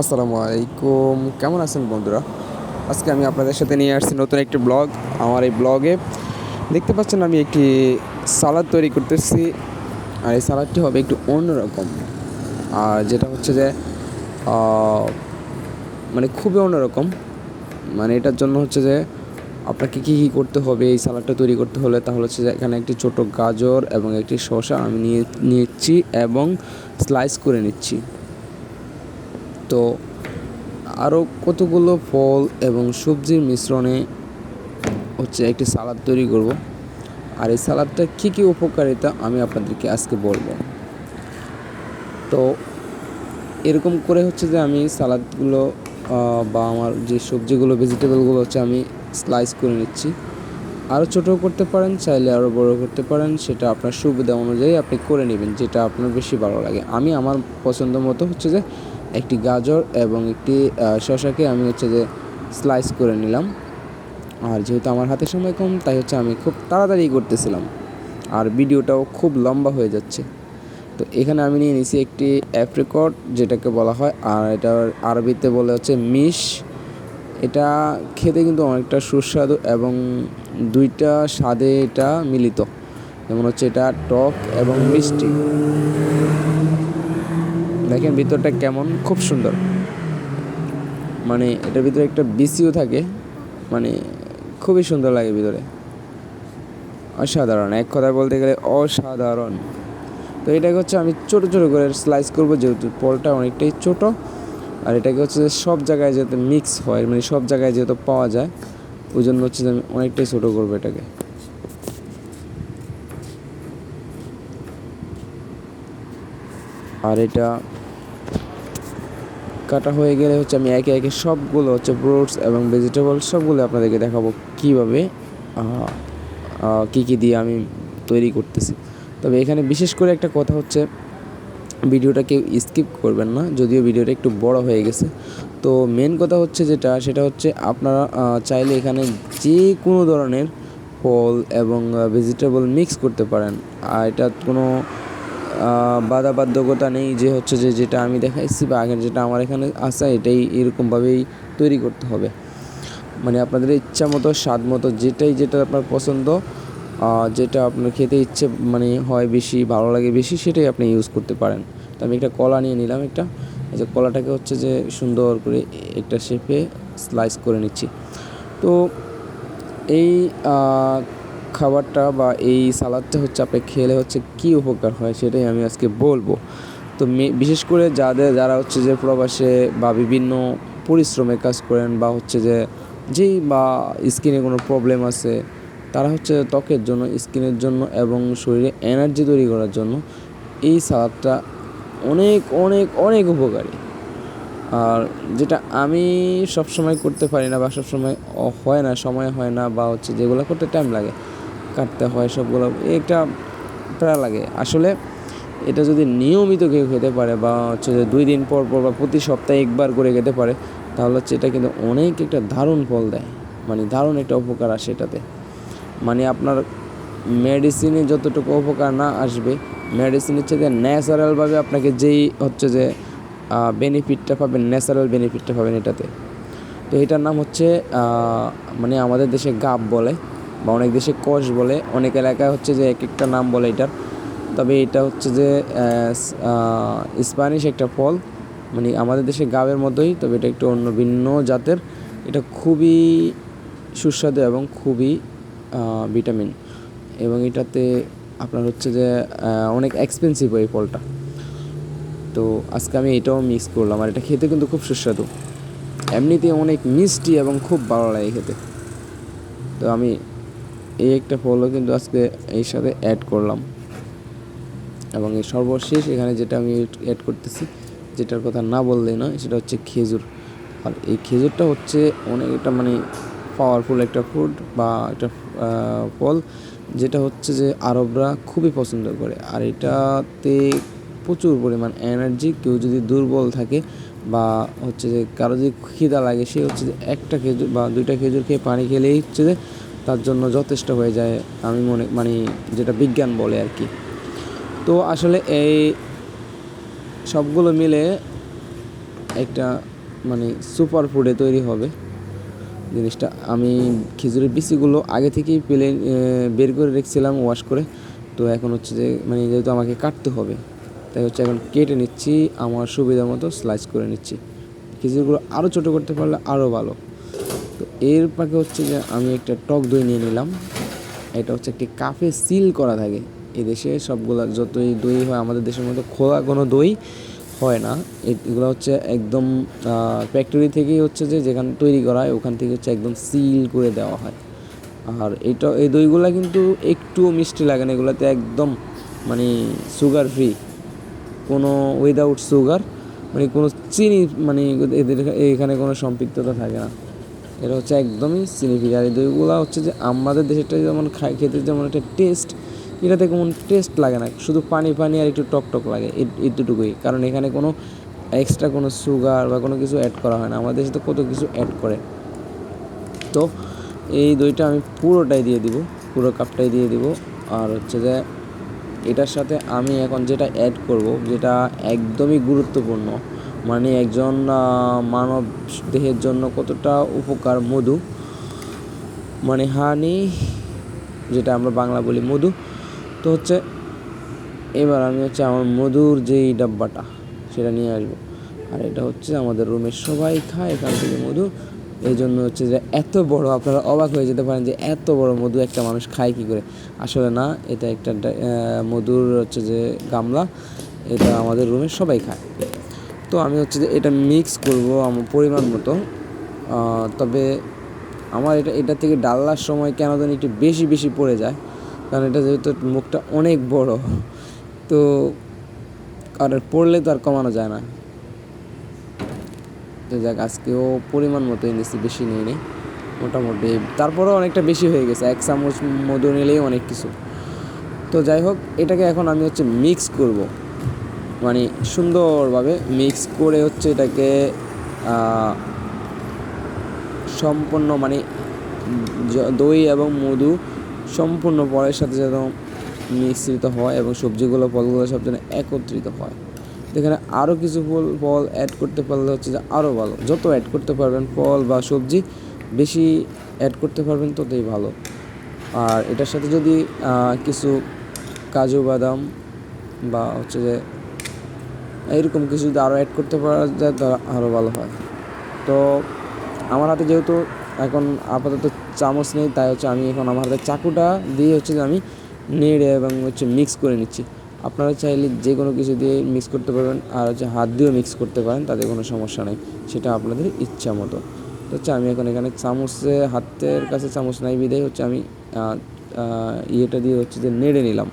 আসসালামু আলাইকুম। কেমন আছেন বন্ধুরা? আজকে আমি আপনাদের সাথে নিয়ে আসছি নতুন একটি ব্লগ। আমার এই ব্লগে দেখতে পাচ্ছেন আমি একটি সালাদ তৈরি করতেছি। আর এই সালাদটি হবে একটু অন্যরকম। আর যেটা হচ্ছে যে মানে খুবই অন্যরকম। মানে এটার জন্য হচ্ছে যে, আপনাকে কী কী করতে হবে, এই সালাডটা তৈরি করতে হলে তাহলে হচ্ছে যে এখানে একটি ছোট গাজর এবং একটি শসা আমি নিয়ে নিচ্ছি এবং স্লাইস করে নিচ্ছি। তো আরও কতগুলো ফল এবং সবজির মিশ্রণে হচ্ছে একটি সালাদ তৈরি করব। আর এই সালাদটা কী কী উপকারিতা আমি আপনাদেরকে আজকে বলব। তো এরকম করে হচ্ছে যে আমি সালাদগুলো বা আমার যে সবজিগুলো ভেজিটেবলগুলো হচ্ছে আমি স্লাইস করে নিচ্ছি। আরও ছোটো করতে পারেন, চাইলে আরও বড় করতে পারেন, সেটা আপনার সুবিধা অনুযায়ী আপনি করে নেবেন, যেটা আপনার বেশি ভালো লাগে। আমি আমার পছন্দ মতো হচ্ছে যে একটি গাজর এবং একটি শশাকে আমি হচ্ছে যে স্লাইস করে নিলাম। আর যেহেতু আমার হাতে সময় কম, তাই হচ্ছে আমি খুব তাড়াতাড়ি করতেছিলাম। আর ভিডিওটাও খুব লম্বা হয়ে যাচ্ছে। তো এখানে আমি নিয়ে নিছি একটি অ্যাপ্রিকট যেটাকে বলা হয়, আর এটার আরবিতে বলে হচ্ছে মিশ। এটা খেতে কিন্তু অনেকটা সুস্বাদু এবং দুইটা স্বাদে এটা মিলিত। যেমন হচ্ছে এটা টক এবং মিষ্টি। দেখেন ভিতরটা কেমন? খুব সুন্দর। মানে এটার ভিতরে একটা বিসিও থাকে। মানে খুবই সুন্দর লাগে ভিতরে। অসাধারণ। এক কথায় বলতে গেলে অসাধারণ। তো এটাকে হচ্ছে আমি ছোটো ছোটো করে স্লাইস করব, যেহেতু পলটা অনেকটাই ছোট। আর এটাকে হচ্ছে যে সব জায়গায় যাতে মিক্স হয় মানে সব জায়গায় যেহেতু পাওয়া যায় ওই জন্য হচ্ছে যে আমি অনেকটাই ছোটো করব এটাকে। আর এটা কাটা হয়ে গেলে হচ্ছে আমি একে একে সবগুলো হচ্ছে ফ্রুটস এবং ভেজিটেবল সবগুলো আপনাদেরকে দেখাবো কীভাবে কী কী দিয়ে আমি তৈরি করতেছি। তবে এখানে বিশেষ করে একটা কথা হচ্ছে, ভিডিওটা কেউ স্কিপ করবেন না, যদিও ভিডিওটা একটু বড় হয়ে গেছে। তো মেন কথা হচ্ছে যেটা, সেটা হচ্ছে আপনারা চাইলে এখানে যে কোনো ধরনের ফল এবং ভেজিটেবল মিক্স করতে পারেন। আর এটা কোনো বাধাবাধ্যকতা নেই যে হচ্ছে যে যেটা আমি দেখাইছি বা আগের যেটা আমার এখানে আসা এটাই এরকমভাবেই তৈরি করতে হবে। মানে আপনাদের ইচ্ছা মতো, স্বাদ মতো, যেটাই যেটা আপনার পছন্দ যেটা আপনার খেতে ইচ্ছে মানে হয় বেশি, ভালো লাগে বেশি, সেটাই আপনি ইউজ করতে পারেন। তো আমি একটা কলা নিয়ে নিলাম একটা। এই যে কলাটাকে হচ্ছে যে সুন্দর করে একটা শেপে স্লাইস করে নিচ্ছি। তো এই খাবারটা বা এই সালাদটা হচ্ছে আপনি খেলে হচ্ছে কী উপকার হয় সেটাই আমি আজকে বলব। তো বিশেষ করে যাদের, যারা হচ্ছে যে প্রবাসে বা বিভিন্ন পরিশ্রমের কাজ করেন বা হচ্ছে যে যেই বা স্কিনে কোনো প্রবলেম আছে, তারা হচ্ছে ত্বকের জন্য, স্কিনের জন্য এবং শরীরে এনার্জি তৈরি করার জন্য এই সালাদটা অনেক অনেক অনেক উপকারী। আর যেটা আমি সব সময় করতে পারি না বা সব সময় হয় না, সময় হয় না বা হচ্ছে যেগুলো করতে টাইম লাগে কাটতে হয় সবগুলো। একটা প্রায় লাগে। আসলে এটা যদি নিয়মিত কেউ খেতে পারে বা হচ্ছে যে দুই দিন পর পর বা প্রতি সপ্তাহে একবার করে খেতে পারে, তাহলে হচ্ছে এটা কিন্তু অনেক একটা দারুণ ফল দেয়। মানে দারুণ একটা উপকার আসে এটাতে। মানে আপনার মেডিসিনে যতটুকু উপকার না আসবে মেডিসিনের চেয়ে ন্যাচারালভাবে আপনাকে যেই হচ্ছে যে বেনিফিটটা পাবেন ন্যাচারাল বেনিফিটটা পাবেন এটাতে। তো এটার নাম হচ্ছে মানে আমাদের দেশে গাব বলে। বা অনেক দেশে কষ বলে, অনেক এলাকায় হচ্ছে যে এক একটা নাম বলে এটার। তবে এটা হচ্ছে যে স্প্যানিশ একটা ফল মানে আমাদের দেশে গাবের মতোই, তবে এটা একটু অন্য ভিন্ন জাতের। এটা খুবই সুস্বাদু এবং খুবই ভিটামিন এবং এটাতে আপনার হচ্ছে যে অনেক এক্সপেন্সিভ এই ফলটা তো আজকে আমি এটাও মিক্স করলাম, আর এটা খেতে কিন্তু খুব সুস্বাদু। এমনিতে অনেক মিষ্টি এবং খুব ভালো লাগে খেতে। তো আমি এই একটা ফলও কিন্তু আজকে এই সাথে অ্যাড করলাম। এবং এই সর্বশেষ এখানে যেটা আমি অ্যাড করতেছি, যেটার কথা না বললেই নয়, সেটা হচ্ছে খেজুর। আর এই খেজুরটা হচ্ছে অনেক একটা মানে পাওয়ারফুল একটা ফুড বা একটা ফল, যেটা হচ্ছে যে আরবরা খুবই পছন্দ করে। আর এটাতে প্রচুর পরিমাণ এনার্জি কেউ যদি দুর্বল থাকে বা হচ্ছে যে কারও যদি খিদা লাগে, সে হচ্ছে যে একটা খেজুর বা দুইটা খেজুর খেয়ে পানি খেলেই হচ্ছে যে তার জন্য যথেষ্ট হয়ে যায়, আমি মনে মানে যেটা বিজ্ঞান বলে আর কি। তো আসলে এই সবগুলো মিলে একটা মানে সুপার ফুডে তৈরি হবে জিনিসটা। আমি খেজুরের বিচিগুলো আগে থেকেই পেলে বের করে রেখেছিলাম ওয়াশ করে। তো এখন হচ্ছে যে মানে যেহেতু আমাকে কাটতে হবে, তাই হচ্ছে এখন কেটে নিচ্ছি, আমার সুবিধা মতো স্লাইস করে নিচ্ছি। খেজুরগুলো আরও ছোটো করতে পারলে আরও ভালো। তো এর পাকে হচ্ছে যে আমি একটা টক দই নিয়ে নিলাম। এটা হচ্ছে একটি কাফে সিল করা থাকে। এদেশে সবগুলা যতই দই হয়, আমাদের দেশের মধ্যে খোলা কোনো দই হয় না। এগুলো হচ্ছে একদম ফ্যাক্টরি থেকেই হচ্ছে যে যেখানে তৈরি করা হয়, ওখান থেকে হচ্ছে একদম সিল করে দেওয়া হয়। আর এটা, এই দইগুলা কিন্তু একটুও মিষ্টি লাগে না। এগুলোতে একদম মানে সুগার ফ্রি কোনো উইদাউট সুগার মানে কোনো চিনি মানে এদের এখানে কোনো সম্পৃক্ততা থাকে না। এটা হচ্ছে একদমই আর এই দইগুলো হচ্ছে যে আমাদের দেশেরটা যেমন খাই, খেতে যেমন একটা টেস্ট এটাতে কোনো টেস্ট লাগে না। শুধু পানি পানি আর একটু টক টক লাগে এতটুকুই। কারণ এখানে কোনো এক্সট্রা কোনো সুগার বা কোনো কিছু অ্যাড করা হয় না। আমাদের দেশে তো কত কিছু অ্যাড করে। তো এই দইটা আমি পুরোটাই দিয়ে দিব, পুরো কাপটাই দিয়ে দিব। আর হচ্ছে যে এটার সাথে আমি এখন যেটা অ্যাড করব, যেটা একদমই গুরুত্বপূর্ণ মানে একজন মানব দেহের জন্য কতটা উপকার? মধু। মানে হানি, যেটা আমরা বাংলা বলি মধু। তো হচ্ছে, এবার আমি হচ্ছে আমার মধুর যেই ডাব্বাটা, সেটা নিয়ে আসব। আর এটা হচ্ছে আমাদের রুমের সবাই খায় এখান থেকে মধু। এই জন্য হচ্ছে যে এত বড়, আপনারা অবাক হয়ে যেতে পারেন যে এত বড় মধু একটা মানুষ খায় কি করে? আসলে না, এটা একটা মধুর হচ্ছে যে গামলা, এটা আমাদের রুমে সবাই খায়। তো আমি হচ্ছে যে এটা মিক্স করব আমার পরিমাণ মতো। তবে আমার এটা এটা থেকে ডাল্লার সময় কেন যেন একটু বেশি বেশি পড়ে যায়। কারণ এটা যেহেতু মুখটা অনেক বড়। তো আর পড়লে তো আর কমানো যায় না। তো যাক, আজকেও পরিমাণ মতোই নিচ্ছি বেশি নিয়ে নিই মোটামুটি। তারপরেও অনেকটা বেশি হয়ে গেছে, এক চামচ মধু নিলেই অনেক কিছু। তো যাই হোক, এটাকে এখন আমি হচ্ছে মিক্স করব। মানে সুন্দরভাবে মিক্স করে হচ্ছে এটাকে সম্পূর্ণ মানে দই এবং মধু সম্পূর্ণ ফলের সাথে যেন মিশ্রিত হয় এবং সবজিগুলো, ফলগুলো সব যেন একত্রিত হয়। এখানে আরও কিছু ফল ফল অ্যাড করতে পারলে হচ্ছে যে আরও ভালো। যত অ্যাড করতে পারবেন ফল বা সবজি, বেশি অ্যাড করতে পারবেন ততই ভালো। আর এটার সাথে যদি কিছু কাজু বাদাম বা হচ্ছে যে এরকম কিছু যদি আরও অ্যাড করতে পারা যায় তাহলে আরও ভালো হয়। তো আমার হাতে যেহেতু এখন আপাতত চামচ নেই, তাই হচ্ছে আমি এখন আমার হাতে চাকুটা দিয়ে হচ্ছে যে আমি নেড়ে এবং হচ্ছে মিক্স করে নিচ্ছি। আপনারা চাইলে যে কোনো কিছু দিয়ে মিক্স করতে পারবেন, আর হচ্ছে হাত দিয়েও মিক্স করতে পারেন, তাতে কোনো সমস্যা নেই, সেটা আপনাদের ইচ্ছা মতো। তো হচ্ছে আমি এখন এখানে চামচে, হাতের কাছে চামচ নাই বিদায় হচ্ছে আমি ইয়েটা দিয়ে হচ্ছে যে নেড়ে নিলাম।